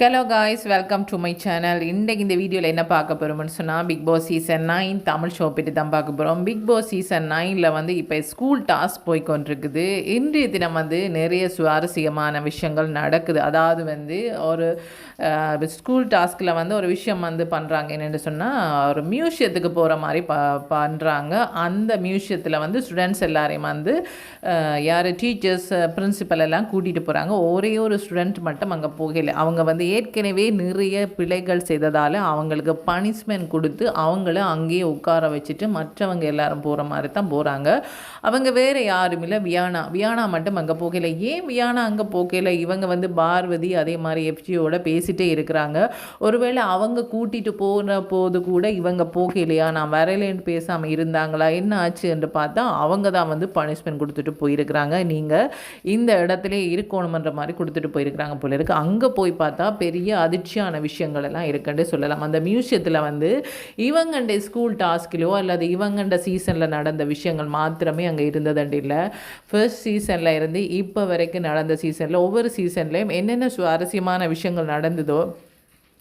Hello guys welcome to my channel இன்றைக்கு இந்த வீடியோவில் என்ன பார்க்க போகிறோம்னு சொன்னால் Bigg Boss season nine Tamil show பற்றி தான் பார்க்க போகிறோம் பிக் பாஸ் சீசன் நைனில் வந்து இப்போ ஸ்கூல் டாஸ்க் போய் கொண்டிருக்குது. இன்றைய தினம் வந்து நிறைய சுவாரஸ்யமான விஷயங்கள் நடக்குது. அதாவது வந்து ஒரு ஸ்கூல் டாஸ்கில் வந்து ஒரு விஷயம் வந்து பண்ணுறாங்க என்னென்னு சொன்னால் ஒரு மியூசியத்துக்கு போகிற மாதிரி ப பண்ணுறாங்க அந்த மியூசியத்தில் வந்து ஸ்டூடெண்ட்ஸ் எல்லாரையும் வந்து யார் டீச்சர்ஸ் பிரின்சிபல் எல்லாம் கூட்டிகிட்டு போகிறாங்க ஒரே ஒரு ஸ்டூடெண்ட் மட்டும் அங்கே போகலை. அவங்க வந்து ஏற்கனவே நிறைய பிழைகள் செய்ததால் அவங்களுக்கு பனிஷ்மெண்ட் கொடுத்து அவங்கள அங்கேயே உட்கார வச்சுட்டு மற்றவங்க எல்லாரும் போகிற மாதிரி தான் போகிறாங்க அவங்க வேறு யாரும் இல்லை. வியானா வியானா மட்டும் அங்கே போகலை. ஏன் வியானா அங்கே போகலை? இவங்க வந்து பார்வதி அதே மாதிரி எஃப்ஜியோட பேசிகிட்டே இருக்கிறாங்க. ஒருவேளை அவங்க கூட்டிகிட்டு போகிற போது கூட இவங்க போகலையா? நான் வரலேன்னு பேசாமல் இருந்தாங்களா? என்ன ஆச்சு என்று பார்த்தா அவங்க தான் வந்து பனிஷ்மெண்ட் கொடுத்துட்டு போயிருக்கிறாங்க. நீங்கள் இந்த இடத்துல இருக்கணுமன்ற மாதிரி கொடுத்துட்டு போயிருக்கிறாங்க போல இருக்கு. அங்கே போய் பார்த்தா பெரிய அதிர்ச்சியான விஷயங்கள் எல்லாம் இருக்குன்னு சொல்லலாம். அந்த மியூசியத்தில் வந்து இவங்கண்ட ஸ்கூல் டாஸ்கிலோ அல்லது இவங்கண்ட சீசனில் நடந்த விஷயங்கள் மாத்திரமே அங்கே இருந்ததுண்டு இல்லை. ஃபர்ஸ்ட் சீசனில் இருந்து இப்போ வரைக்கும் நடந்த சீசனில் ஒவ்வொரு சீசன்லேயும் என்னென்ன சுவாரஸ்யமான விஷயங்கள் நடந்ததோ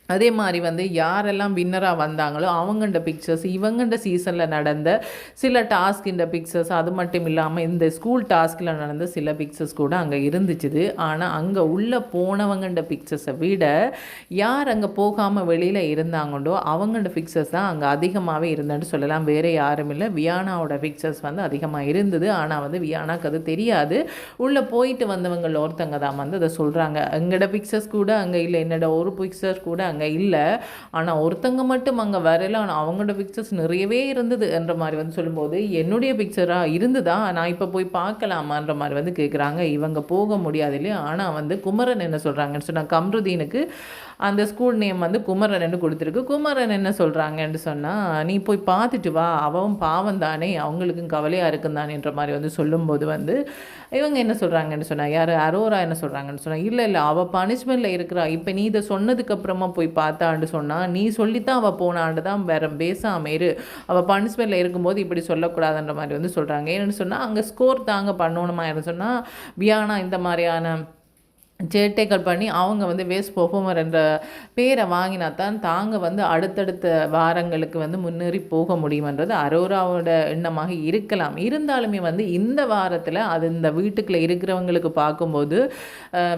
அதே மாதிரி வந்து யாரெல்லாம் வின்னராக வந்தாங்களோ அவங்கண்ட பிக்சர்ஸ் இவங்கண்ட சீசனில் நடந்த சில டாஸ்கின்ற இந்த பிக்சர்ஸ் அது மட்டும் இல்லாமல் இந்த ஸ்கூல் டாஸ்கில் நடந்த சில பிக்சர்ஸ் கூட அங்கே இருந்துச்சுது. ஆனால் அங்கே உள்ளே போனவங்கண்ட பிக்சர்ஸை விட யார் அங்கே போகாமல் வெளியில் இருந்தாங்களோ அவங்கண்ட பிக்சர்ஸ் தான் அங்கே அதிகமாகவே இருந்தேன்னு சொல்லலாம். வேறு யாரும் இல்லை. வியானாவோட பிக்சர்ஸ் வந்து அதிகமாக இருந்தது. ஆனால் வந்து வியானாக்கு அது தெரியாது. உள்ளே போயிட்டு வந்தவங்க ஒருத்தங்க தான் வந்து அதை சொல்கிறாங்க எங்களோட பிக்சர்ஸ் கூட அங்கே இல்லை. என்னோட ஒரு பிக்சர் கூட அங்கே இல்லை. ஆனால் ஒருத்தங்க மட்டும் அங்கே வரல. ஆனால் அவங்களோட பிக்சர்ஸ் நிறையவே இருந்தது என்ற மாதிரி வந்து சொல்லும்போது என்னுடைய பிக்சராக இருந்ததா? நான் இப்போ போய் பார்க்கலாமான்ற மாதிரி வந்து கேட்குறாங்க இவங்க போக முடியாது இல்லையா? ஆனால் வந்து குமரன் என்ன சொல்கிறாங்கன்னு சொன்னால் கம்ருதீனுக்கு அந்த ஸ்கூல் நேம் வந்து குமரன் கொடுத்துருக்கு. குமரன் என்ன சொல்கிறாங்கன்னு சொன்னால் நீ போய் பார்த்துட்டு வா. அவன் பாவம் தானே. அவங்களுக்கும் கவலையாக இருக்கும் தானேன்ற மாதிரி வந்து சொல்லும்போது வந்து இவங்க என்ன சொல்கிறாங்கன்னு சொன்னால் யார்? அரோரா என்ன சொல்கிறாங்கன்னு சொன்னால் இல்லை இல்லை. அவள் பனிஷ்மெண்ட்டில் இருக்கிறா. இப்போ நீ இதை சொன்னதுக்கப்புறமா போய் போய் பார்த்தான்னு சொன்னால் நீ சொல்லித்தான் அவள் போனான்னு தான் வேற பேசாமரு அவள் பனிஷ்மெண்ட்டில் இருக்கும்போது இப்படி சொல்லக்கூடாதுன்ற மாதிரி வந்து சொல்கிறாங்க ஏன்னு சொன்னால் அங்கே ஸ்கோர் தாங்க பண்ணணுமா என்ன சொன்னால் வியானா இந்த மாதிரியான சேட்டைகள் பண்ணி அவங்க வந்து வேஸ்ட் பெர்ஃபார்மர் என்ற பேரை வாங்கினா தான் தாங்க வந்து அடுத்தடுத்த வாரங்களுக்கு வந்து முன்னேறி போக முடியுமன்றது அரோராவோட எண்ணமாக இருக்கலாம். இருந்தாலுமே வந்து இந்த வாரத்தில் அது இந்த வீட்டுக்குள்ளே இருக்கிறவங்களுக்கு பார்க்கும்போது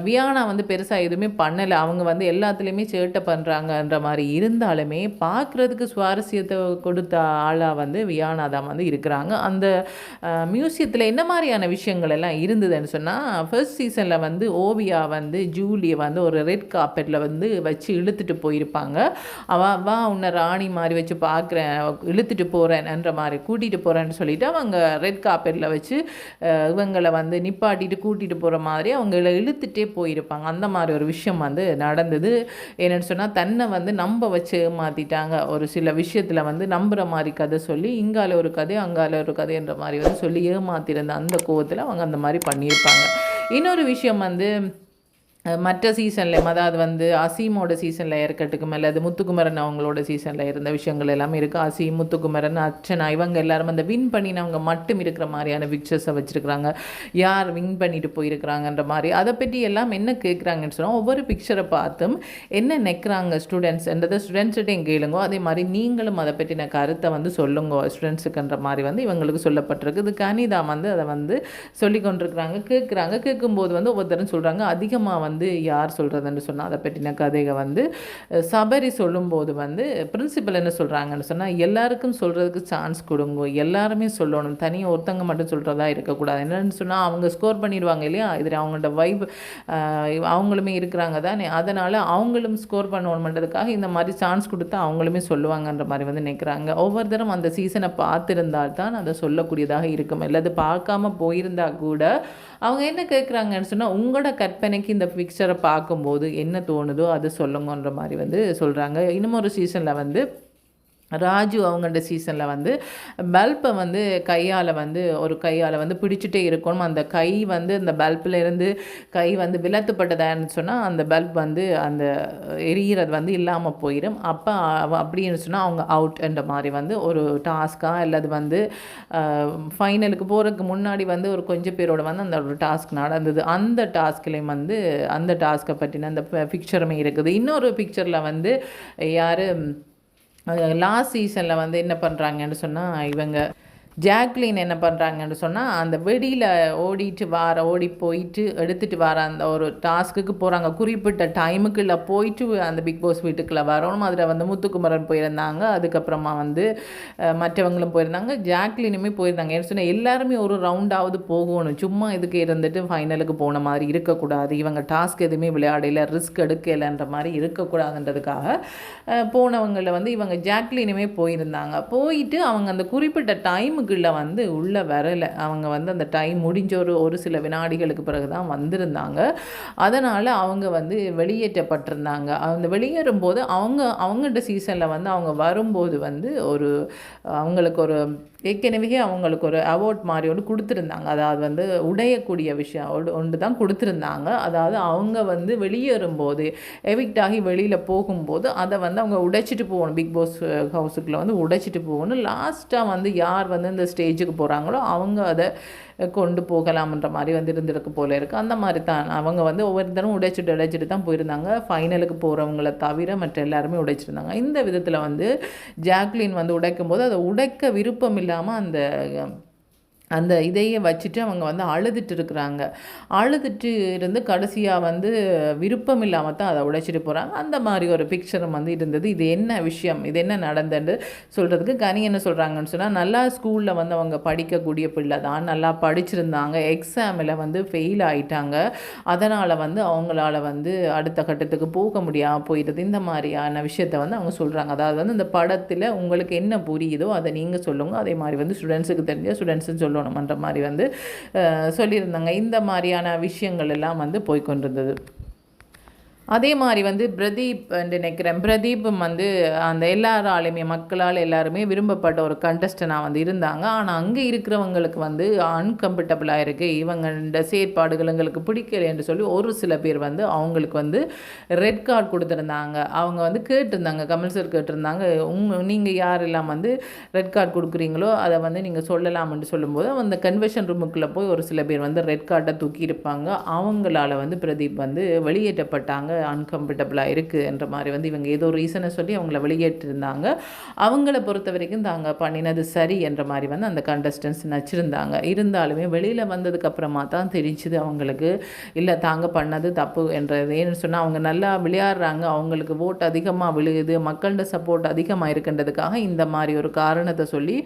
வியானா வந்து பெருசாக எதுவுமே பண்ணலை. அவங்க வந்து எல்லாத்துலேயுமே சேட்டை பண்ணுறாங்கன்ற மாதிரி இருந்தாலுமே பார்க்குறதுக்கு சுவாரஸ்யத்தை கொடுத்த ஆளாக வந்து வியானா தான் வந்து இருக்கிறாங்க. அந்த மியூசியத்தில் என்ன மாதிரியான விஷயங்கள் எல்லாம் இருந்ததுன்னு சொன்னால் ஃபர்ஸ்ட் சீசனில் வந்து ஓவியா வந்து ஜூலியை வந்து ஒரு ரெட் காப்பெட்டில் வந்து வச்சு இழுத்துட்டு போயிருப்பாங்க. அவ வா உன்னை ராணி மாதிரி வச்சு பார்க்குறேன். இழுத்துட்டு போகிறேன்ன்ற மாதிரி கூட்டிகிட்டு போகிறேன்னு சொல்லிட்டு அவங்க ரெட் காப்பெட்டில் வச்சு இவங்களை வந்து நிப்பாட்டிட்டு கூட்டிகிட்டு போகிற மாதிரி அவங்கள இழுத்துட்டே போயிருப்பாங்க. அந்த மாதிரி ஒரு விஷயம் வந்து நடந்தது. என்னென்னு சொன்னால் தன்னை வந்து நம்ப வச்சு ஏமாற்றிட்டாங்க ஒரு சில விஷயத்தில் வந்து நம்புகிற மாதிரி கதை சொல்லி இங்கால ஒரு கதை அங்கால ஒரு கதைன்ற மாதிரி வந்து சொல்லி ஏமாத்திருந்த அந்த கோவத்தில் அவங்க அந்த மாதிரி பண்ணியிருப்பாங்க. இன்னொரு விஷயம் வந்து மற்ற சீசனில் அதாவது வந்து அசீமோட சீசனில் ஏற்கட்டுக்கு மேலே அது முத்துக்குமரன் அவங்களோட சீசனில் இருந்த விஷயங்கள் எல்லாமே இருக்குது அசீம் முத்துக்குமரன் அர்ச்சனா இவங்க எல்லாரும் அந்த வின் பண்ணினவங்க மட்டும் இருக்கிற மாதிரியான பிக்சர்ஸை வச்சுருக்குறாங்க. யார் வின் பண்ணிட்டு போயிருக்கிறாங்கன்ற மாதிரி. அதை பற்றி எல்லாம் என்ன கேட்குறாங்கன்னு சொன்னால் ஒவ்வொரு பிக்சரை பார்த்தும் என்ன நெக்கிறாங்க ஸ்டூடெண்ட்ஸ்ன்றதை ஸ்டூடெண்ட்ஸ்கிட்டையும் கேளுங்க. அதே மாதிரி நீங்களும் அதை பற்றின கருத்தை வந்து சொல்லுங்க ஸ்டூடெண்ட்ஸுக்குன்ற மாதிரி வந்து இவங்களுக்கு சொல்லப்பட்டிருக்கு. இது கனிதா வந்து அதை வந்து சொல்லி கொண்டிருக்கிறாங்க கேட்குறாங்க கேட்கும்போது வந்து ஒவ்வொருத்தரும் சொல்கிறாங்க அதிகமாக வந்து வந்து யார் சொல்கிறதுன்னு சொன்னால் அதை பற்றின கதையை வந்து சபரி சொல்லும்போது வந்து பிரின்சிபல் என்ன சொல்கிறாங்கன்னு சொன்னால் எல்லாருக்கும் சொல்கிறதுக்கு சான்ஸ் கொடுங்க எல்லாருமே சொல்லணும். தனியாக ஒருத்தங்க மட்டும் சொல்கிறதா இருக்கக்கூடாது. என்னன்னு சொன்னால் அவங்க ஸ்கோர் பண்ணிடுவாங்க இல்லையா? இதில் அவங்களோட வைப் அவங்களுமே இருக்கிறாங்க தானே? அதனால் அவங்களும் ஸ்கோர் பண்ணணுன்றதுக்காக இந்த மாதிரி சான்ஸ் கொடுத்து அவங்களுமே சொல்லுவாங்கன்ற மாதிரி வந்து நினைக்கிறாங்க. ஒவ்வொரு தரம் அந்த சீசனை பார்த்துருந்தால் தான் அதை சொல்லக்கூடியதாக இருக்கும். அல்லது பார்க்காம போயிருந்தால் கூட அவங்க என்ன கேட்குறாங்கன்னு சொன்னால் உங்களோட கற்பனைக்கு இந்த பிக்சரை பார்க்கும்போது என்ன தோணுதோ அது சொல்லுங்கன்ற மாதிரி வந்து சொல்கிறாங்க இன்னும் ஒரு சீசனில் வந்து ராஜு அவங்களோட சீசனில் வந்து பல்பை வந்து கையால் வந்து ஒரு கையால் வந்து பிடிச்சிட்டே இருக்கணும். அந்த கை வந்து அந்த பல்பிலேருந்து கை வந்து விலத்துப்பட்டதான்னு சொன்னால் அந்த பல்ப் வந்து அந்த எரியிறது வந்து இல்லாமல் போயிடும் அப்போ அப்படின்னு சொன்னால் அவங்க அவுட்ன்ற மாதிரி வந்து ஒரு டாஸ்க்காக அல்லது வந்து ஃபைனலுக்கு போகிறதுக்கு முன்னாடி வந்து ஒரு கொஞ்சம் பேரோட வந்து அந்த ஒரு டாஸ்க் நடந்தது. அந்த டாஸ்க்லேயும் வந்து அந்த டாஸ்க்கை பற்றின அந்த பிக்சருமே இருக்குது. இன்னொரு பிக்சரில் வந்து யார் லாஸ்ட் சீசனில் வந்து என்ன பண்ணுறாங்கன்னு சொன்னால் இவங்க ஜாக்லின் என்ன பண்ணுறாங்கன்னு சொன்னால் அந்த வெடியில் ஓடிட்டு வார ஓடி போயிட்டு எடுத்துகிட்டு வர அந்த ஒரு டாஸ்க்குக்கு போகிறாங்க குறிப்பிட்ட டைமுக்குள்ளே போயிட்டு அந்த பிக் பாஸ் வீட்டுக்குள்ளே வரணும் அதில் வந்து முத்துக்குமரன் போயிருந்தாங்க. அதுக்கப்புறமா வந்து மற்றவங்களும் போயிருந்தாங்க. ஜாக்லினுமே போயிருந்தாங்க. ஏன்னு சொன்னால் எல்லாருமே ஒரு ரவுண்டாவது போகணும். சும்மா இதுக்கு இருந்துட்டு ஃபைனலுக்கு போன மாதிரி இருக்கக்கூடாது. இவங்க டாஸ்க் எதுவுமே விளையாடல ரிஸ்க் எடுக்கலைன்ற மாதிரி இருக்கக்கூடாதுன்றதுக்காக போனவங்களில் வந்து இவங்க ஜாக்லினுமே போயிருந்தாங்க. போயிட்டு அவங்க அந்த குறிப்பிட்ட டைமுக்கு ரூமுக்குள்ளே வந்து உள்ளே வரலை அவங்க வந்து அந்த டைம் முடிஞ்ச ஒரு ஒரு சில வினாடிகளுக்கு பிறகு தான் வந்திருந்தாங்க. அதனால் அவங்க வந்து வெளியேற்றப்பட்டிருந்தாங்க. அந்த வெளியேறும்போது அவங்க அவங்கள்ட்ட சீசனில் வந்து அவங்க வரும்போது வந்து ஒரு அவங்களுக்கு ஒரு ஏற்கனவே அவங்களுக்கு ஒரு அவார்ட் மாதிரி ஒன்று கொடுத்துருந்தாங்க. அதாவது வந்து உடையக்கூடிய விஷயம் ஒன்று தான் கொடுத்துருந்தாங்க. அதாவது அவங்க வந்து வெளியேறும்போது எவிக்ட் ஆகி வெளியில் போகும்போது அதை வந்து அவங்க உடைச்சிட்டு போகணும். பிக் பாஸ் ஹவுஸுக்குள்ளே வந்து உடைச்சிட்டு போகணும். லாஸ்ட்டாக வந்து யார் வந்து இந்த ஸ்டேஜுக்கு போகிறாங்களோ அவங்க அதை கொண்டு போகலாம்ன்ற மாதிரி வந்து இருந்திருக்கு போல இருக்குது அந்த மாதிரி தான். அவங்க வந்து ஒவ்வொருத்தரும் உடைச்சிட்டு உடைச்சிட்டு தான் போயிருந்தாங்க. ஃபைனலுக்கு போகிறவங்கள தவிர மற்ற எல்லாருமே உடைச்சிருந்தாங்க. இந்த விதத்தில் வந்து ஜாக்லின் வந்து உடைக்கும் போது அதை உடைக்க விருப்பம் இல்லாமல் அந்த அந்த இதையே வச்சுட்டு அவங்க வந்து அழுதுட்டு இருக்கிறாங்க. அழுதுட்டு இருந்து கடைசியாக வந்து விருப்பம் இல்லாமல் தான் அதை உடைச்சிட்டு போகிறாங்க அந்த மாதிரி ஒரு பிக்சரும் வந்து இருந்தது. இது என்ன விஷயம்? இது என்ன நடந்தது? சொல்கிறதுக்கு கனி என்ன சொல்கிறாங்கன்னு சொன்னால் நல்லா ஸ்கூலில் வந்து அவங்க படிக்கக்கூடிய பிள்ளை தான். நல்லா படிச்சிருந்தாங்க. எக்ஸாமில் வந்து ஃபெயில் ஆகிட்டாங்க அதனால் வந்து அவங்களால வந்து அடுத்த கட்டத்துக்கு போக முடியாமல் போயிடுது. இந்த மாதிரியான விஷயத்த வந்து அவங்க சொல்கிறாங்க அதாவது வந்து இந்த படத்தில் உங்களுக்கு என்ன புரியுதோ அதை நீங்கள் சொல்லுங்கள் அதே மாதிரி வந்து ஸ்டூடெண்ட்ஸுக்கு தெரிஞ்ச ஸ்டூடெண்ட்ஸுன்னு சொல்லுங்கள் சொல்லணுமன்ற மாதிரி வந்து சொல்லியிருந்தாங்க. இந்த மாதிரியான விஷயங்கள் எல்லாம் வந்து போய்கொண்டிருந்தது அதே மாதிரி வந்து பிரதீப் நினைக்கிறேன். பிரதீப்பும் வந்து அந்த எல்லாராலையுமே மக்களால் எல்லாருமே விரும்பப்பட்ட ஒரு கண்டஸ்டனாக வந்து இருந்தாங்க. ஆனால் அங்கே இருக்கிறவங்களுக்கு வந்து அன்கம்ஃபர்டபுளாக இருக்குது இவங்க செயற்பாடுகள் எங்களுக்கு பிடிக்கல என்று சொல்லி ஒரு சில பேர் வந்து அவங்களுக்கு வந்து ரெட் கார்டு கொடுத்துருந்தாங்க. அவங்க வந்து கேட்டிருந்தாங்க. கமல் சார் கேட்டிருந்தாங்க. உங்க நீங்கள் யாரெல்லாம் வந்து ரெட் கார்டு கொடுக்குறீங்களோ அதை வந்து நீங்கள் சொல்லலாம்னு சொல்லும்போது அந்த கன்வென்ஷன் ரூமுக்குள்ளே போய் ஒரு சில பேர் வந்து ரெட் கார்டை தூக்கி இருப்பாங்க அவங்களால வந்து பிரதீப் வந்து வெளியேற்றப்பட்டாங்க. அன்கம்ஃபர்டபுளாக இருக்குது என்ற மாதிரி வந்து இவங்க ஏதோ ரீசனை சொல்லி அவங்கள வெளியேற்றிருந்தாங்க. அவங்கள பொறுத்த வரைக்கும் தாங்க பண்ணினது சரி என்ற மாதிரி வந்து அந்த கண்டஸ்டன்ஸ் நச்சிருந்தாங்க. இருந்தாலுமே வெளியில் வந்ததுக்கப்புறமா தான் தெரிஞ்சுது அவங்களுக்கு இல்லை தாங்க பண்ணது தப்பு என்றது ஏன்னு சொன்னால் அவங்க நல்லா விளையாடுறாங்க. அவங்களுக்கு ஓட் அதிகமாக விழுகுது. மக்கள்கிட்ட சப்போர்ட் அதிகமாக இருக்கின்றதுக்காக இந்த மாதிரி ஒரு காரணத்தை சொல்லி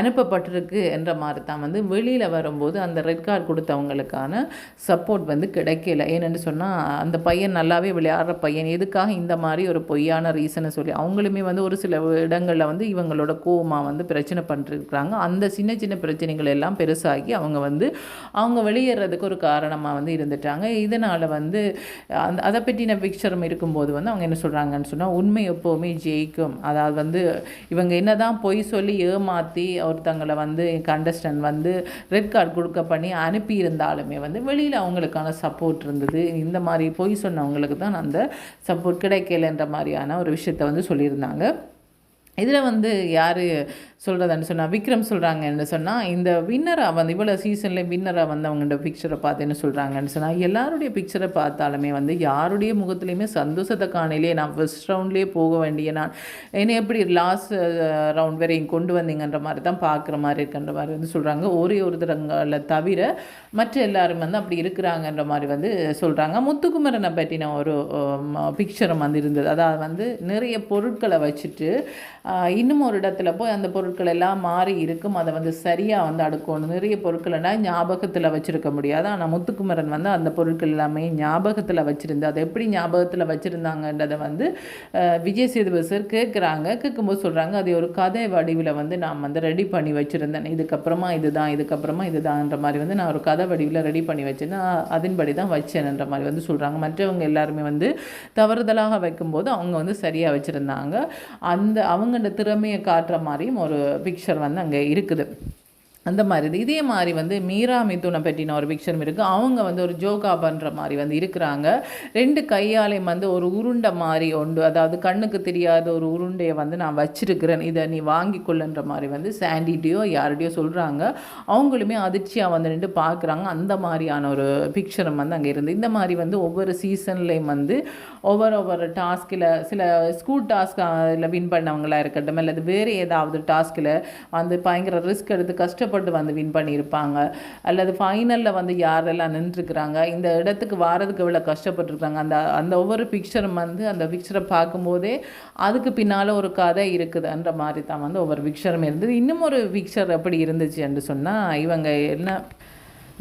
அனுப்பப்பட்டிருக்கு என்ற மாதிரி தான் வந்து வெளியில் வரும்போது அந்த ரெட் கார்டு கொடுத்தவங்களுக்கான சப்போர்ட் வந்து கிடைக்கல. ஏன்னு சொன்னால் அந்த பையன் நல்லாவே விளையாடுற பையன் எதுக்காக இந்த மாதிரி ஒரு பொய்யான ரீசனை சொல்லி அவங்களுமே வந்து ஒரு சில இடங்களில் வந்து இவங்களோட கோவமாக வந்து பிரச்சனை பண்ணிருக்கிறாங்க. அந்த சின்ன சின்ன பிரச்சனைகள் எல்லாம் பெருசாகி அவங்க வந்து அவங்க வெளியேறதுக்கு ஒரு காரணமாக வந்து இருந்துட்டாங்க. இதனால் வந்து அந்த அதை பற்றின பிக்சரும் இருக்கும்போது வந்து அவங்க என்ன சொல்கிறாங்கன்னு சொன்னால் உண்மை எப்போவுமே ஜெயிக்கும். அதாவது வந்து இவங்க என்ன தான் பொய் சொல்லி ஏமாற்றி ஒருத்தங்களை வந்து கண்டஸ்டன்ட் வந்து ரெட் கார்டு கொடுக்க பண்ணி அனுப்பியிருந்தாலுமே வந்து வெளியில் அவங்களுக்கான சப்போர்ட் இருந்தது. இந்த மாதிரி பொய் சொன்னவங்களுக்கு தான் அந்த சப்போர்ட் கிடைக்கலன்ற மாதிரியான ஒரு விஷயத்த வந்து சொல்லியிருந்தாங்க. இதில் வந்து யார் சொல்கிறதுன்னு சொன்னால் விக்ரம் சொல்கிறாங்கன்னு சொன்னால் இந்த வின்னராக வந்து இவ்வளோ சீசனில் வின்னராக வந்து அவங்களோட பிக்சரை பார்த்தேன்னு சொல்கிறாங்கன்னு சொன்னால் எல்லாருடைய பிக்சரை பார்த்தாலுமே வந்து யாருடைய முகத்துலேயுமே சந்தோஷத்தை காணலையே நான் ஃபஸ்ட் ரவுண்ட்லேயே போக வேண்டிய நான் என்னை எப்படி லாஸ்ட் ரவுண்ட் வரையும் கொண்டு வந்தீங்கன்ற மாதிரி தான் பார்க்குற மாதிரி இருக்குன்ற மாதிரி வந்து சொல்கிறாங்க ஒரே ஒருத்தரங்களை தவிர மற்ற எல்லாரும் வந்து அப்படி இருக்கிறாங்கன்ற மாதிரி வந்து சொல்கிறாங்க முத்துக்குமரனை பற்றின ஒரு பிக்சரும் வந்து இருந்தது. அதாவது வந்து நிறைய பொருட்களை வச்சுட்டு இன்னும் ஒரு இடத்துல போய் அந்த பொருள் பொருட்கள் எல்லாம் மாறி இருக்கும். அதை வந்து சரியாக வந்து அடுக்கணும். நிறைய பொருட்கள்னால் ஞாபகத்தில் வச்சுருக்க முடியாது. ஆனால் முத்துக்குமரன் வந்து அந்த பொருட்கள் எல்லாமே ஞாபகத்தில் வச்சுருந்து அதை எப்படி ஞாபகத்தில் வச்சுருந்தாங்கன்றதை வந்து விஜய் சேதுபதி சார் கேட்குறாங்க கேட்கும்போது சொல்கிறாங்க அதை ஒரு கதை வடிவில் வந்து நான் வந்து ரெடி பண்ணி வச்சுருந்தேன். இதுக்கப்புறமா இதுதான் இதுக்கப்புறமா இதுதான்ன்ற மாதிரி வந்து நான் ஒரு கதை வடிவில் ரெடி பண்ணி வச்சேன்னா அதன்படி தான் வச்சேன்ன்ற மாதிரி வந்து சொல்கிறாங்க மற்றவங்க எல்லாருமே வந்து தவறுதலாக வைக்கும்போது அவங்க வந்து சரியாக வச்சுருந்தாங்க. அந்த அவங்க அவங்களோட திறமையை காட்டுற மாதிரியும் ஒரு பிக்சர் வந்து அங்கே இருக்குது. அந்த மாதிரி இது இதே மாதிரி வந்து மீரா மிதுனை பற்றின ஒரு பிக்சரும் இருக்குது அவங்க வந்து ஒரு ஜோகா பண்ணுற மாதிரி வந்து இருக்கிறாங்க. ரெண்டு கையாலையும் வந்து ஒரு உருண்டை மாதிரி உண்டு அதாவது கண்ணுக்கு தெரியாத ஒரு உருண்டையை வந்து நான் வச்சிருக்கிறேன். இதை நீ வாங்கி கொள்ளுன்ற மாதிரி வந்து சாண்டிட்டியோ யார்கிட்டயோ சொல்கிறாங்க அவங்களுமே அதிர்ச்சியாக வந்து நின்று பார்க்குறாங்க. அந்த மாதிரியான ஒரு பிக்சரும் வந்து அங்கே இருந்து. இந்த மாதிரி வந்து ஒவ்வொரு சீசன்லேயும் வந்து ஒவ்வொரு ஒவ்வொரு டாஸ்கில் சில ஸ்கூல் டாஸ்கில் வின் பண்ணவங்களாக இருக்கட்டும் அல்லது வேறு ஏதாவது டாஸ்கில் வந்து பயங்கர ரிஸ்க் எடுத்து கஷ்டப்பட்டு வந்து வின் பண்ணியிருப்பாங்க. அல்லது ஃபைனலில் வந்து யாரெல்லாம் நின்றுருக்குறாங்க இந்த இடத்துக்கு வாரதுக்கு எவ்வளோ கஷ்டப்பட்டுருக்காங்க அந்த அந்த ஒவ்வொரு பிக்சரும் வந்து அந்த பிக்சரை பார்க்கும்போதே அதுக்கு பின்னால் ஒரு கதை இருக்குதுன்ற மாதிரி தான் வந்து ஒவ்வொரு பிக்சரும் இருந்தது. இன்னும் ஒரு பிக்சர் எப்படி இருந்துச்சு என்று சொன்னால் இவங்க என்ன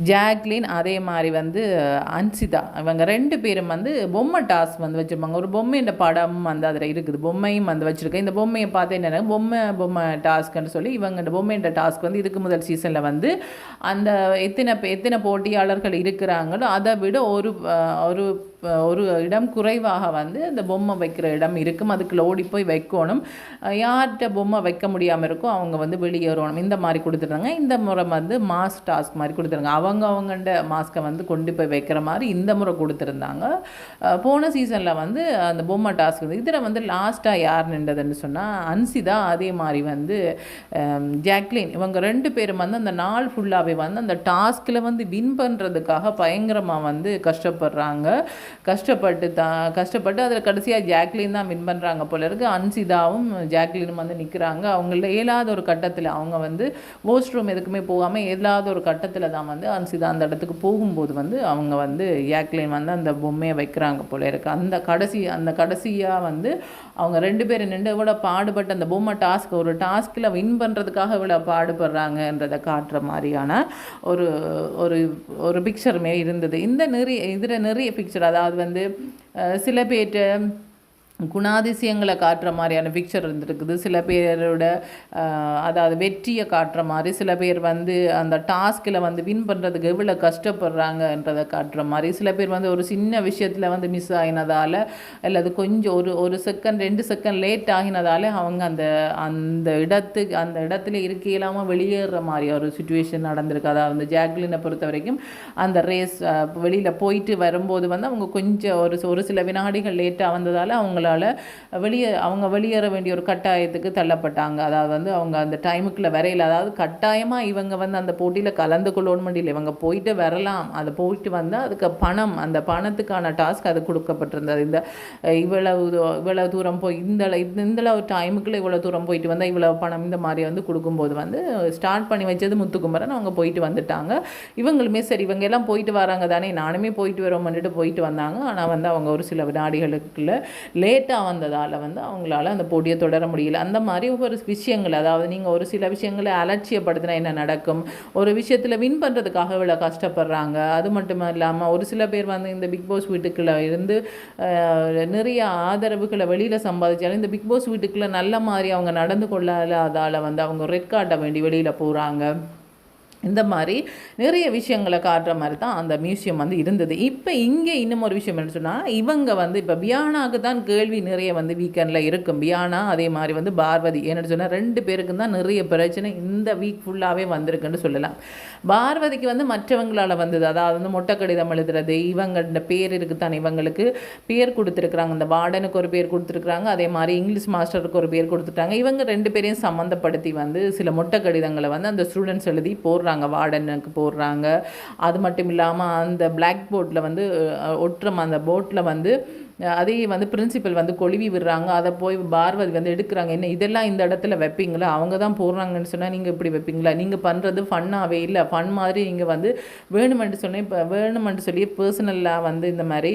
ஜாக்லின் அதே மாதிரி வந்து அன்சிதா. இவங்க ரெண்டு பேரும் வந்து பொம்மை டாஸ்க் வந்து வச்சுருப்பாங்க. ஒரு பொம்மைன்ற படம் வந்து அதில் இருக்குது. பொம்மையும் வந்து வச்சுருக்கேன் இந்த பொம்மையை பார்த்து என்னென்ன பொம்மை பொம்மை டாஸ்க்குன்னு சொல்லி இவங்க இந்த பொம்மைன்ற டாஸ்க் வந்து இதுக்கு முதல் சீசனில் வந்து அந்த எத்தனை எத்தனை போட்டியாளர்கள் இருக்கிறாங்களோ அதை விட ஒரு ஒரு ஒரு இடம் குறைவாக வந்து அந்த பொம்மை வைக்கிற இடம் இருக்கும். அதுக்குள்ள ஓடி போய் வைக்கணும் யார்கிட்ட பொம்மை வைக்க முடியாமல் இருக்கோ அவங்க வந்து வெளியேறணும். இந்த மாதிரி கொடுத்துருந்தாங்க. இந்த முறை வந்து மாஸ் டாஸ்க் மாதிரி கொடுத்துருங்க அவங்க அவங்கண்ட மாஸ்க்கை வந்து கொண்டு போய் வைக்கிற மாதிரி இந்த முறை கொடுத்துருந்தாங்க. போன சீசனில் வந்து அந்த பொம்மை டாஸ்க் வந்து இதில் வந்து லாஸ்ட்டாக யார் நின்றதுன்னு சொன்னால் அன்சிதா அதே மாதிரி வந்து ஜாக்லின். இவங்க ரெண்டு பேரும் வந்து அந்த நாள் ஃபுல்லாகவே வந்து அந்த டாஸ்கில் வந்து வின் பண்ணுறதுக்காக பயங்கரமாக வந்து கஷ்டப்படுறாங்க. கஷ்டப்பட்டு தான் கஷ்டப்பட்டு அதில் கடைசியாக ஜாக்லின் தான் வின் பண்ணுறாங்க போல இருக்குது அன்சிதாவும் ஜாக்லினும் வந்து நிற்கிறாங்க அவங்கள இயலாத ஒரு கட்டத்தில் அவங்க வந்து வாஷ் ரூம் எதுக்குமே போகாமல் இயலாத ஒரு கட்டத்தில் தான் வந்து அன்சிதா அந்த இடத்துக்கு போகும்போது வந்து அவங்க வந்து ஜாக்லின் வந்து அந்த பொம்மையை வைக்கிறாங்க போல இருக்குது அந்த கடைசி அந்த கடைசியாக வந்து அவங்க ரெண்டு பேரும் நின்று இவ்வளோ பாடுபட்டு அந்த பொம்மை டாஸ்க் ஒரு டாஸ்கில் வின் பண்ணுறதுக்காக இவ்வளோ பாடுபடுறாங்கன்றதை காட்டுற மாதிரியான ஒரு ஒரு ஒரு பிக்சருமே இருந்தது. இந்த நிறைய இதில் நிறைய பிக்சர் அதாவது அதாவது வந்து சில பேர்கிட்ட குணாதிசயங்களை காட்டுற மாதிரியான பிக்சர் இருந்திருக்குது. சில பேரோட அதாவது வெற்றியை காட்டுற மாதிரி சில பேர் வந்து அந்த டாஸ்கில் வந்து வின் பண்ணுறதுக்கு எவ்வளோ கஷ்டப்படுறாங்கன்றதை காட்டுற மாதிரி சில பேர் வந்து ஒரு சின்ன விஷயத்தில் வந்து மிஸ் ஆகினதால் அல்லது கொஞ்சம் ஒரு ஒரு செகண்ட் ரெண்டு செகண்ட் லேட் ஆகினதால் அவங்க அந்த அந்த இடத்துக்கு அந்த இடத்துல இருக்க இல்லாமல் வெளியேற மாதிரி ஒரு சுச்சுவேஷன் நடந்திருக்கு. அதாவது வந்து ஜாக்லினை பொறுத்த வரைக்கும் அந்த ரேஸ் வெளியில் போயிட்டு வரும்போது வந்து அவங்க கொஞ்சம் ஒரு ஒரு சில வினாடிகள் லேட்டாக வந்ததால் அவங்கள அவங்களால வெளியே அவங்க வெளியேற வேண்டிய ஒரு கட்டாயத்துக்கு தள்ளப்பட்டாங்க. அதாவது வந்து அவங்க அந்த டைமுக்குள்ளே வரையில அதாவது கட்டாயமாக இவங்க வந்து அந்த போட்டியில் கலந்து கொள்ளணும் முடியல. இவங்க போயிட்டு வரலாம். அதை போயிட்டு வந்தால் அதுக்கு பணம் அந்த பணத்துக்கான டாஸ்க் அது கொடுக்கப்பட்டிருந்தது. இந்த இவ்வளவு இவ்வளவு தூரம் போய் இந்த இந்தளவு டைமுக்குள்ளே இவ்வளோ தூரம் போயிட்டு வந்தால் இவ்வளோ பணம் இந்த மாதிரி வந்து கொடுக்கும்போது வந்து ஸ்டார்ட் பண்ணி வச்சது முத்துக்குமரன். அவங்க போயிட்டு வந்துட்டாங்க. இவங்களுமே சரி இவங்க எல்லாம் போயிட்டு வராங்க தானே. நானுமே போயிட்டு வரோம் பண்ணிட்டு போயிட்டு வந்தாங்க. ஆனால் வந்து அவங்க ஒரு சில வினாடிகளுக்குள்ள லேட் லேட்டாக வந்ததால் வந்து அவங்களால அந்த போட்டியை தொடர முடியல. அந்த மாதிரி ஒரு விஷயங்கள் அதாவது நீங்கள் ஒரு சில விஷயங்களை அலட்சியப்படுத்தினா என்ன நடக்கும்? ஒரு விஷயத்தில் வின் பண்ணுறதுக்காக இவ்வளோ கஷ்டப்படுறாங்க. அது மட்டும் இல்லாமல் ஒரு சில பேர் வந்து இந்த பிக் பாஸ் வீட்டுக்குள்ளே இருந்து நிறைய ஆதரவுகளை வெளியில் சம்பாதிச்சாலும் இந்த பிக் பாஸ் வீட்டுக்குள்ளே நல்ல மாதிரி அவங்க நடந்து கொள்ளாதால் வந்து அவங்க ரெட் காட்ட வேண்டி வெளியில் போகிறாங்க இந்த மாதிரி நிறைய விஷயங்களை காட்டுற மாதிரி தான் அந்த மியூசியம் வந்து இருந்தது. இப்போ இங்கே இன்னும் ஒரு விஷயம் என்ன சொன்னால் இவங்க வந்து இப்போ பியானாவுக்கு தான் கேள்வி நிறைய வந்து வீக்கெண்டில் இருக்கும். பியானா அதே மாதிரி வந்து பார்வதி என்னென்னு சொன்னால் ரெண்டு பேருக்கும் தான் நிறைய பிரச்சனை இந்த வீக் ஃபுல்லாகவே வந்திருக்குன்னு சொல்லலாம். பார்வதிக்கு வந்து மற்றவங்களால் வந்தது அதாவது வந்து மொட்டை கடிதம் எழுதுறது இவங்க பேர் இருக்குத்தான் இவங்களுக்கு பேர் கொடுத்துருக்குறாங்க. இந்த வார்டனுக்கு ஒரு பேர் கொடுத்துருக்குறாங்க அதே மாதிரி இங்கிலீஷ் மாஸ்டருக்கு ஒரு பேர் கொடுத்துட்டாங்க. இவங்க ரெண்டு பேரையும் சம்மந்தப்படுத்தி வந்து சில மொட்டை கடிதங்களை வந்து அந்த ஸ்டூடெண்ட்ஸ் எழுதி போடுறாங்க. போடுறாங்க வார்டனுக்கு போடுறாங்க. அது மட்டும் இல்லாமல் அந்த பிளாக் போர்டில் வந்து ஒட்டுற அந்த போட்டில் வந்து அதையும் வந்து பிரின்சிபல் வந்து கொழுவி விடுறாங்க. அதை போய் பார்வதி வந்து எடுக்கிறாங்க. என்ன இதெல்லாம் இந்த இடத்துல வைப்பீங்களா? அவங்க தான் போடுறாங்கன்னு சொன்னால் நீங்கள் இப்படி வைப்பீங்களா? நீங்கள் பண்ணுறது ஃபன்னாகவே இல்லை. ஃபன் மாதிரி நீங்கள் வந்து வேணுமென்று சொன்னேன். இப்போ வேணுமென்று சொல்லி பர்சனலாக வந்து இந்த மாதிரி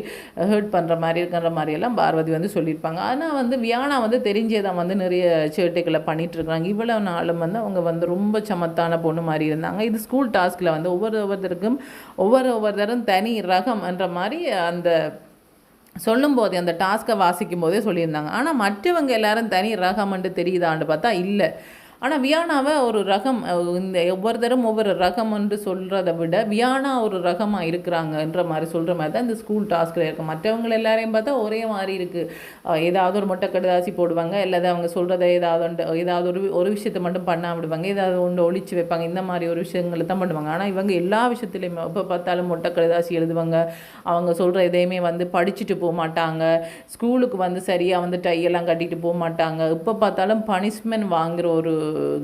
ஹர்ட் பண்ணுற மாதிரி இருக்கிற மாதிரியெல்லாம் பார்வதி வந்து சொல்லியிருப்பாங்க. ஆனால் வந்து வியானா வந்து தெரிஞ்சே தான் வந்து நிறைய சேட்டைகளை பண்ணிகிட்ருக்குறாங்க இவ்வளோ நாளும் வந்து அவங்க வந்து ரொம்ப சமத்தான பொண்ணு மாதிரி இருந்தாங்க. இது ஸ்கூல் டாஸ்கில் வந்து ஒவ்வொரு ஒவ்வொருத்தருக்கும் ஒவ்வொரு ஒவ்வொருத்தரும் தனி ரகம் என்ற மாதிரி அந்த சொல்லும்போதே அந்த டாஸ்க்கை வாசிக்கும் போதே சொல்லியிருந்தாங்க. ஆனால் மற்றவங்க எல்லாரும் தனி ரகமன்ட்டு தெரியுதான்னு பார்த்தா இல்லை. ஆனால் வியானாவை ஒரு ரகம் இந்த ஒவ்வொரு தரம் ஒவ்வொரு ரகம் என்று சொல்கிறத விட வியானா ஒரு ரகமாக இருக்கிறாங்கன்ற மாதிரி சொல்கிற மாதிரி தான் இந்த ஸ்கூல் டாஸ்கில் இருக்குது மற்றவங்க எல்லாரையும் பார்த்தா ஒரே மாதிரி இருக்குது ஏதாவது ஒரு மொட்டை கடுதாசி போடுவாங்க இல்லாத அவங்க சொல்கிறத ஏதாவது ஒன்று ஏதாவது ஒரு ஒரு விஷயத்தை மட்டும் பண்ண விடுவாங்க ஏதாவது ஒன்று ஒழிச்சு வைப்பாங்க இந்த மாதிரி ஒரு விஷயங்களை தான் பண்ணுவாங்க. ஆனால் இவங்க எல்லா விஷயத்துலையுமே எப்போ பார்த்தாலும் மொட்டை கடுதாசி எழுதுவாங்க. அவங்க சொல்கிற எதையுமே வந்து படிச்சுட்டு போக மாட்டாங்க. ஸ்கூலுக்கு வந்து சரியாக வந்து டையெல்லாம் கட்டிட்டு போக மாட்டாங்க. இப்போ பார்த்தாலும் பனிஷ்மெண்ட் வாங்குற ஒரு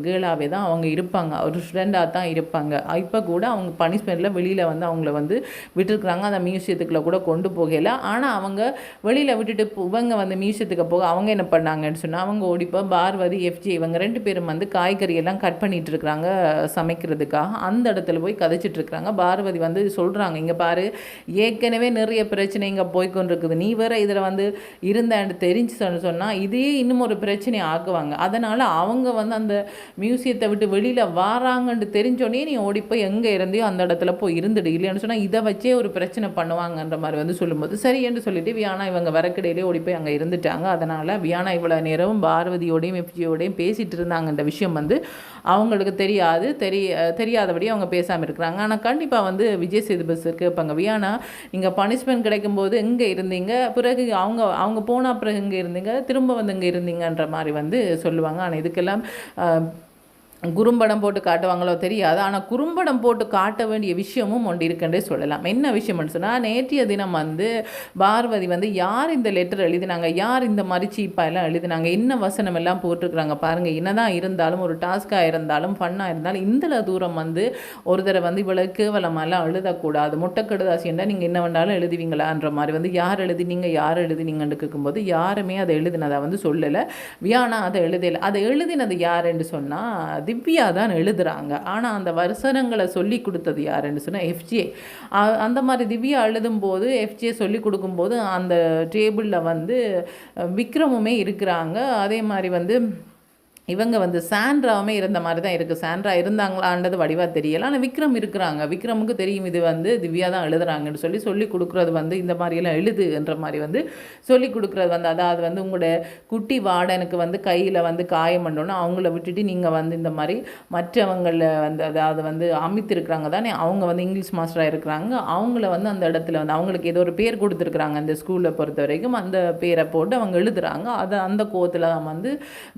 கேர்ளாகவே தான் அவங்க இருப்பாங்க. ஒரு ஸ்டூடெண்டாக தான் இருப்பாங்க. இப்போ கூட அவங்க பனிஷ்மெண்ட்டில் வெளியில் வந்து அவங்கள வந்து விட்டுருக்குறாங்க. அந்த மியூசியத்துக்குள்ளே கூட கொண்டு போகல. ஆனால் அவங்க வெளியில் விட்டுட்டு இவங்க வந்து மியூசியத்துக்கு போக அவங்க என்ன பண்ணாங்கன்னு சொன்னால் அவங்க ஓடிப்போ பார்வதி எஃப்ஜி இவங்க ரெண்டு பேரும் வந்து காய்கறி எல்லாம் கட் பண்ணிட்டு இருக்கிறாங்க சமைக்கிறதுக்காக. அந்த இடத்துல போய் கதைச்சிட்டு இருக்கிறாங்க. பார்வதி வந்து சொல்கிறாங்க இங்கே பாரு ஏற்கனவே நிறைய பிரச்சனை இங்கே போய்க்கொண்டிருக்குது. நீ வேற இதில் வந்து இருந்தேன்னு தெரிஞ்சு சொன்னால் இதே இன்னும் ஒரு பிரச்சனை ஆக்குவாங்க. அதனால் அவங்க வந்து அந்த மியூசியத்தை விட்டு வெளியில் வாராங்கன்னு தெரிஞ்சோடனே நீ ஓடி போய் எங்கே இருந்தையோ அந்த இடத்துல போய் இருந்துடு. இல்லைன்னு சொன்னால் இதை வச்சே ஒரு பிரச்சனை பண்ணுவாங்கன்ற மாதிரி வந்து சொல்லும்போது சரி என்று சொல்லிட்டு வியானா இவங்க வரக்கிடையிலே ஓடி போய் அங்கே இருந்துட்டாங்க. அதனால் வியானா இவ்வளோ நேரம் பார்வதியோடையும் எஃப்ஜியோடையும் பேசிகிட்டு இருந்தாங்கன்ற விஷயம் வந்து அவங்களுக்கு தெரியாது தெரிய தெரியாதபடி அவங்க பேசாமல் இருக்கிறாங்க. ஆனால் கண்டிப்பாக வந்து விஜய் சேதுபஸ் கேட்பாங்க வியானா நீங்கள் பனிஷ்மெண்ட் கிடைக்கும்போது இங்கே இருந்தீங்க? பிறகு அவங்க அவங்க போனால் பிறகு இங்கே இருந்தீங்க? திரும்ப வந்து இங்கே இருந்தீங்கன்ற மாதிரி வந்து சொல்லுவாங்க. ஆனால் இதுக்கெல்லாம் குறும்படம் போட்டு காட்டுவாங்களோ தெரியாது. ஆனால் குறும்படம் போட்டு காட்ட வேண்டிய விஷயமும் ஒன்று இருக்குன்றே சொல்லலாம். என்ன விஷயம்னு சொன்னால் நேற்றைய தினம் வந்து பார்வதி வந்து யார் இந்த லெட்டர் எழுதினாங்க? யார் இந்த மாதிரி சீப்பாக எல்லாம் எழுதினாங்க? என்ன வசனம் எல்லாம் போட்டிருக்கிறாங்க? பாருங்கள் என்னதான் இருந்தாலும் ஒரு டாஸ்காக இருந்தாலும் ஃபன்னாக இருந்தாலும் இந்த தூரம் வந்து ஒரு தடவை வந்து இவ்வளோ கேவலமாலாம் எழுதக்கூடாது. முட்டைக்கடுதாசின்னா நீங்கள் என்ன வேண்டாலும் எழுதுவீங்களான்ற மாதிரி வந்து யார் எழுதினீங்க யார் எழுதினீங்கன்னு கேட்கும்போது யாருமே அதை எழுதினதை வந்து சொல்லலை. வியானா அதை எழுதலை. அதை எழுதினது யாருன்னு சொன்னால் திவ்யா தான் எழுதுறாங்க. ஆனால் அந்த வருசனங்களை சொல்லி கொடுத்தது யாருன்னு சொன்னால் எஃப்ஜே அந்த மாதிரி திவ்யா எழுதும்போது எஃப்ஜே சொல்லி கொடுக்கும்போது அந்த டேபிளில் வந்து விக்ரமுமே இருக்கிறாங்க. அதே மாதிரி வந்து இவங்க வந்து சாண்ட்ராவுமே இருந்த மாதிரி தான் இருக்குது சாண்ட்ரா இருந்தாங்களான்றது வடிவாக தெரியல. ஆனால் விக்ரம் இருக்கிறாங்க. விக்ரமுக்கு தெரியும் இது வந்து திவ்யா தான் எழுதுறாங்கன்னு சொல்லி சொல்லி கொடுக்குறது வந்து இந்த மாதிரியெல்லாம் எழுதுன்ற மாதிரி வந்து சொல்லி கொடுக்குறது வந்து அதாவது வந்து உங்களோட குட்டி வார்டனுக்கு வந்து கையில் வந்து காயம் பண்ணோன்னா அவங்கள விட்டுட்டு நீங்கள் வந்து இந்த மாதிரி மற்றவங்கள வந்து அதாவது வந்து அமைத்திருக்கிறாங்க தானே அவங்க வந்து இங்கிலீஷ் மாஸ்டராக இருக்கிறாங்க. அவங்கள வந்து அந்த இடத்துல வந்து அவங்களுக்கு ஏதோ ஒரு பேர் கொடுத்துருக்குறாங்க அந்த ஸ்கூலில் பொறுத்த வரைக்கும். அந்த பேரை போட்டு அவங்க எழுதுறாங்க. அதை அந்த கோத்தில் தான் வந்து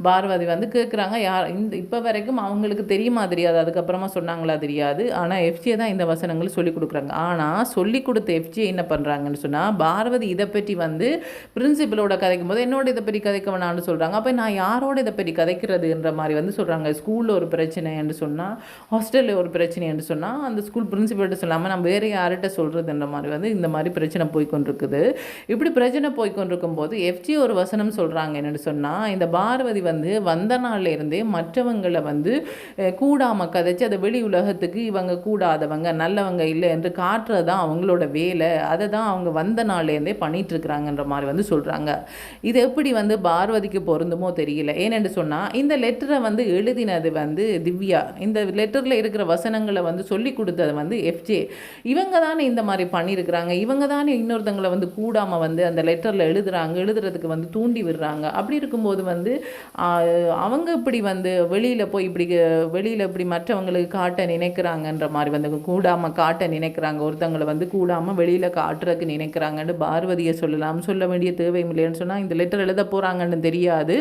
பார்வதி வந்து கேட்குறாங்க யார் இந்த இப்போ வரைக்கும் அவங்களுக்கு தெரியுமா தெரியாது. அதுக்கப்புறமா சொன்னாங்களா தெரியாது. ஆனால் எஃப்ஜியை தான் இந்த வசனங்கள் சொல்லி கொடுக்குறாங்க. ஆனால் சொல்லி கொடுத்த எஃப்ஜே என்ன பண்ணுறாங்கன்னு சொன்னால் பாரதி இதை பற்றி வந்து பிரின்சிபலோட கதைக்கும் போது என்னோட இதை பற்றி கதைக்க வேணாம்னு சொல்கிறாங்க அப்போ நான் யாரோட இதை பற்றி கதைக்கிறதுன்ற மாதிரி வந்து சொல்கிறாங்க ஸ்கூலில் ஒரு பிரச்சனை என்று சொன்னால் ஹாஸ்டலில் ஒரு பிரச்சனை என்று சொன்னால் அந்த ஸ்கூல் பிரின்சிபல்கிட்ட சொல்லாமல் நம்ம வேறு யார்கிட்ட சொல்கிறதுன்ற மாதிரி வந்து இந்த மாதிரி பிரச்சனை போய்கொண்டிருக்குது இப்படி பிரச்சனை போய்கொண்டிருக்கும் போது எஃப்ஜி ஒரு வசனம் சொல்கிறாங்க என்னென்னு சொன்னால் இந்த பாரதி வந்து வந்த நாள்ல இருந்தே மற்றவங்களை வந்து கூடாமல் கதைச்சி கதைச்சு அதை வெளி உலகத்துக்கு இவங்க கூடாதவங்க நல்லவங்க இல்லை என்று காட்டுறது தான் அவங்களோட வேலை. அதை தான் அவங்க வந்த நாள்லேருந்தே பண்ணிகிட்ருக்குறாங்கன்ற மாதிரி வந்து சொல்கிறாங்க இது எப்படி வந்து பார்வதிக்கு பொருந்துமோ தெரியல. ஏனென்று சொன்னால் இந்த லெட்டரை வந்து எழுதினது வந்து திவ்யா. இந்த லெட்டரில் இருக்கிற வசனங்களை வந்து சொல்லி கொடுத்தது வந்து எஃப்ஜே இவங்க தானே இந்த மாதிரி பண்ணியிருக்கிறாங்க. இவங்க தானே இன்னொருத்தங்களை வந்து கூடாமல் வந்து அந்த லெட்டரில் எழுதுகிறாங்க எழுதுறதுக்கு வந்து தூண்டி விடுறாங்க. அப்படி இருக்கும்போது வந்து ஆஹ், அவங்க இப்படி வந்து வெளியில் போய் இப்படி வெளியில் இப்படி மற்றவங்களுக்கு காட்ட நினைக்கிறாங்கன்ற மாதிரி வந்து கூடாமல் காட்ட நினைக்கிறாங்க. ஒருத்தங்களை வந்து கூடாமல் வெளியில் காட்டுறதுக்கு நினைக்கிறாங்கன்னு பார்வதியை சொல்லலாம். சொல்ல வேண்டிய தேவையும் இல்லைன்னு சொன்னால் இந்த லெட்டர் எழுத போகிறாங்கன்னு தெரியாது.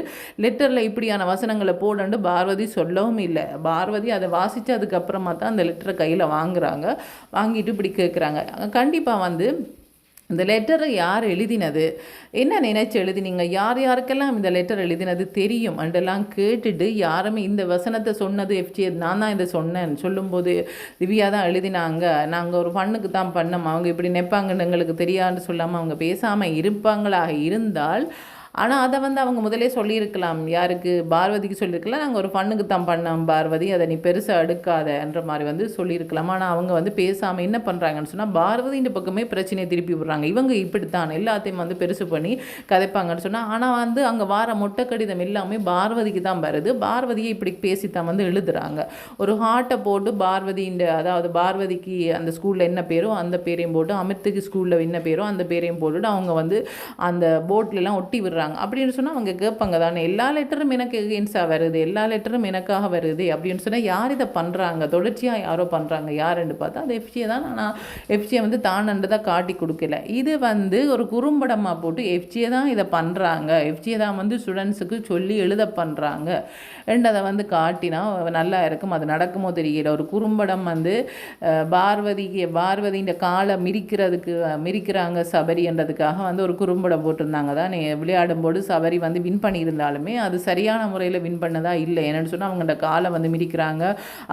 லெட்டரில் இப்படியான வசனங்களை போடன்னு பார்வதி சொல்லவும் இல்லை. பார்வதி அதை வாசித்து அதுக்கப்புறமா தான் அந்த லெட்டரை கையில் வாங்குறாங்க. வாங்கிட்டு இப்படி கேட்குறாங்க கண்டிப்பாக வந்து இந்த லெட்டரை யார் எழுதினது? என்ன நினைச்சு எழுதினீங்க? யார் யாருக்கெல்லாம் இந்த லெட்டர் எழுதினது தெரியும்? அண்டெல்லாம் கேட்டுட்டு யாருமே இந்த வசனத்தை சொன்னது எஃப்ஜி நான் தான் இதை சொன்னேன் சொல்லும்போது திவ்யா தான் எழுதினாங்க. நாங்கள் ஒரு பண்ணுக்கு தான் பண்ணோம். அவங்க இப்படி நினைப்பாங்கன்னு எங்களுக்கு தெரியாதுன்னு சொல்லாமல் அவங்க பேசாமல் இருப்பாங்களாக இருந்தால் ஆனால் அதை வந்து அவங்க முதலே சொல்லியிருக்கலாம். யாருக்கு? பார்வதிக்கு சொல்லியிருக்கலாம். நாங்கள் ஒரு ஃபண்ணுக்கு தான் பண்ணோம் பார்வதி. அதை நீ பெருசாக எடுக்காதன்ற மாதிரி வந்து சொல்லியிருக்கலாம். ஆனால் அவங்க வந்து பேசாமல் என்ன பண்ணுறாங்கன்னு சொன்னால் பார்வதியின் பக்கமே பிரச்சனையை திருப்பி விடுறாங்க. இவங்க இப்படித்தான். எல்லாத்தையும் வந்து பெருசு பண்ணி கதைப்பாங்கன்னு சொன்னால் ஆனால் வந்து அங்கே வார மொட்டை கடிதம் எல்லாமே பார்வதிக்கு தான் வருது. பார்வதியை இப்படி பேசித்தான் வந்து எழுதுறாங்க. ஒரு ஹார்ட்டை போட்டு பார்வதியின் அதாவது பார்வதிக்கு அந்த ஸ்கூலில் என்ன பேரோ அந்த பேரையும் போட்டு அமிர்த்துக்கு ஸ்கூலில் என்ன பேரோ அந்த பேரையும் போட்டுட்டு அவங்க வந்து அந்த போட்லலாம் ஒட்டி விடுறாங்க. விட்டுறாங்க அப்படின்னு சொன்னால் அவங்க கேட்பாங்க தானே எல்லா லெட்டரும் எனக்கு எகெயின்ஸாக வருது எல்லா லெட்டரும் எனக்காக வருது அப்படின்னு சொன்னால் யார் இதை பண்ணுறாங்க தொடர்ச்சியாக யாரோ பண்ணுறாங்க யாருன்னு பார்த்தா அது எஃப்சியை தான். நான் எஃப்சியை வந்து தானன்றதாக காட்டி கொடுக்கல. இது வந்து ஒரு குறும்படமாக போட்டு எஃப்சியை தான் இதை பண்ணுறாங்க எஃப்சியை தான் வந்து ஸ்டூடெண்ட்ஸுக்கு சொல்லி எழுத பண்ணுறாங்க ரெண்டு அதை வந்து காட்டினா நல்லா இருக்கும். அது நடக்குமோ தெரியல. ஒரு குறும்படம் வந்து பார்வதிக்கு பார்வதியின் காலை மிரிக்கிறதுக்கு மிரிக்கிறாங்க சபரி என்றதுக்காக வந்து ஒரு குறும்படம் போட்டிருந்தாங்க. தான் விளையாடும்போது சவரி வந்து வின் பண்ணியிருந்தாலுமே அது சரியான முறையில் வின் பண்ணதா இல்லை. என்னென்னு சொன்னால் அவங்களோட காலை வந்து மிதிக்கிறாங்க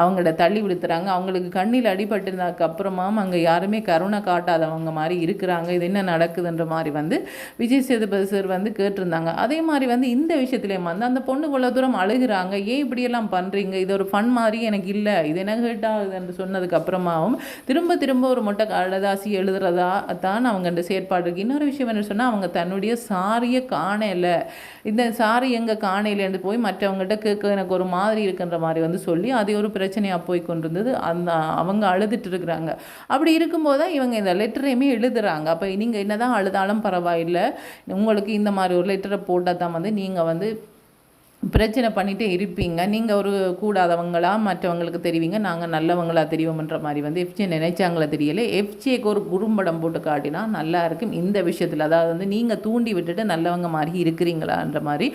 அவங்கள தள்ளி விழுத்துறாங்க. அவங்களுக்கு கண்ணில் அடிபட்டிருந்ததுக்கப்புறமாவும் அங்கே யாருமே கருணை காட்டாதவங்க மாதிரி இருக்கிறாங்க. இது என்ன நடக்குதுன்ற மாதிரி வந்து விஜய் சேதுபதி சார் வந்து கேட்டிருந்தாங்க. அதே மாதிரி வந்து இந்த விஷயத்துலேயும் வந்து அந்த பொண்ணு இவ்வளோ தூரம் அழுகிறாங்க. ஏன் இப்படியெல்லாம் பண்ணுறீங்க இது ஒரு ஃபன் மாதிரி எனக்கு இல்லை. இது என்ன ஹேட் என்று சொன்னதுக்கு அப்புறமாவும் திரும்ப திரும்ப ஒரு மொட்டை கடதாசி எழுதுறதா தான் அவங்க செயற்பாடு இருக்கு. இன்னொரு விஷயம் என்ன சொன்னால் அவங்க தன்னுடைய சாரிய கா காணலை இந்த சாரி எங்கே காணையிலேருந்து போய் மற்றவங்ககிட்ட கேட்க எனக்கு ஒரு மாதிரி இருக்குன்ற மாதிரி வந்து சொல்லி அது ஒரு பிரச்சனையாக போய் கொண்டிருந்தது. அந்த அவங்க அழுதுட்டு இருக்கிறாங்க. அப்படி இருக்கும்போது தான் இவங்க இந்த லெட்டரையுமே எழுதுறாங்க. அப்போ நீங்கள் என்னதான் அழுதாலும் பரவாயில்லை. உங்களுக்கு இந்த மாதிரி ஒரு லெட்டரை போட்டால் தான் வந்து நீங்கள் வந்து பிரச்சனை பண்ணிகிட்டே இருப்பீங்க. நீங்கள் ஒரு கூடாதவங்களா மற்றவங்களுக்கு தெரிவிங்க. நாங்கள் நல்லவங்களா தெரிவோம்ன்ற மாதிரி வந்து எஃப்ஜே நினைச்சாங்களா தெரியல. எஃப்ஜேக்கு ஒரு குறும்படம் போட்டு காட்டினா நல்லா இருக்கும். இந்த விஷயத்தில் அதாவது வந்து நீங்கள் தூண்டி விட்டுட்டு நல்லவங்க மாதிரி இருக்கிறீங்களான்ற மாதிரி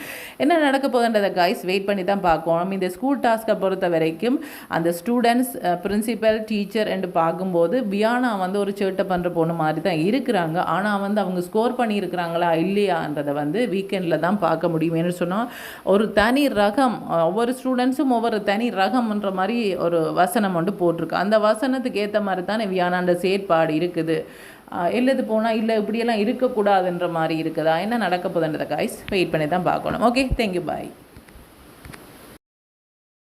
என்ன நடக்க போகுதுன்றதை கைஸ் வெயிட் பண்ணி தான் பார்க்கணும். இந்த ஸ்கூல் டாஸ்க்கை பொறுத்த வரைக்கும் அந்த ஸ்டூடெண்ட்ஸ் பிரின்சிபல் டீச்சர் என்று பார்க்கும்போது பியானா வந்து ஒரு சேட்டை பண்ணுற பொண்ணு மாதிரி தான் இருக்கிறாங்க. ஆனால் வந்து அவங்க ஸ்கோர் பண்ணியிருக்கிறாங்களா இல்லையான்றதை வந்து வீக்கெண்டில் தான் பார்க்க முடியும். சொன்னால் ஒரு தனி ரகம் ஒவ்வொரு ஸ்டூடெண்ட்ஸும் ஒவ்வொரு தனி ரகம்ன்ற மாதிரி ஒரு வசனம் வந்து போட்டிருக்கு. அந்த வசனத்துக்கு ஏற்ற மாதிரி தானே வியானாண்ட செயற்பாடு இருக்குது. இல்லது போனால் இல்லை இப்படியெல்லாம் இருக்கக்கூடாதுன்ற மாதிரி இருக்குதா? என்ன நடக்க போதுன்றதை காய்ஸ் வெயிட் பண்ணி தான் பார்க்கணும் ஓகே தேங்க்யூ பாய்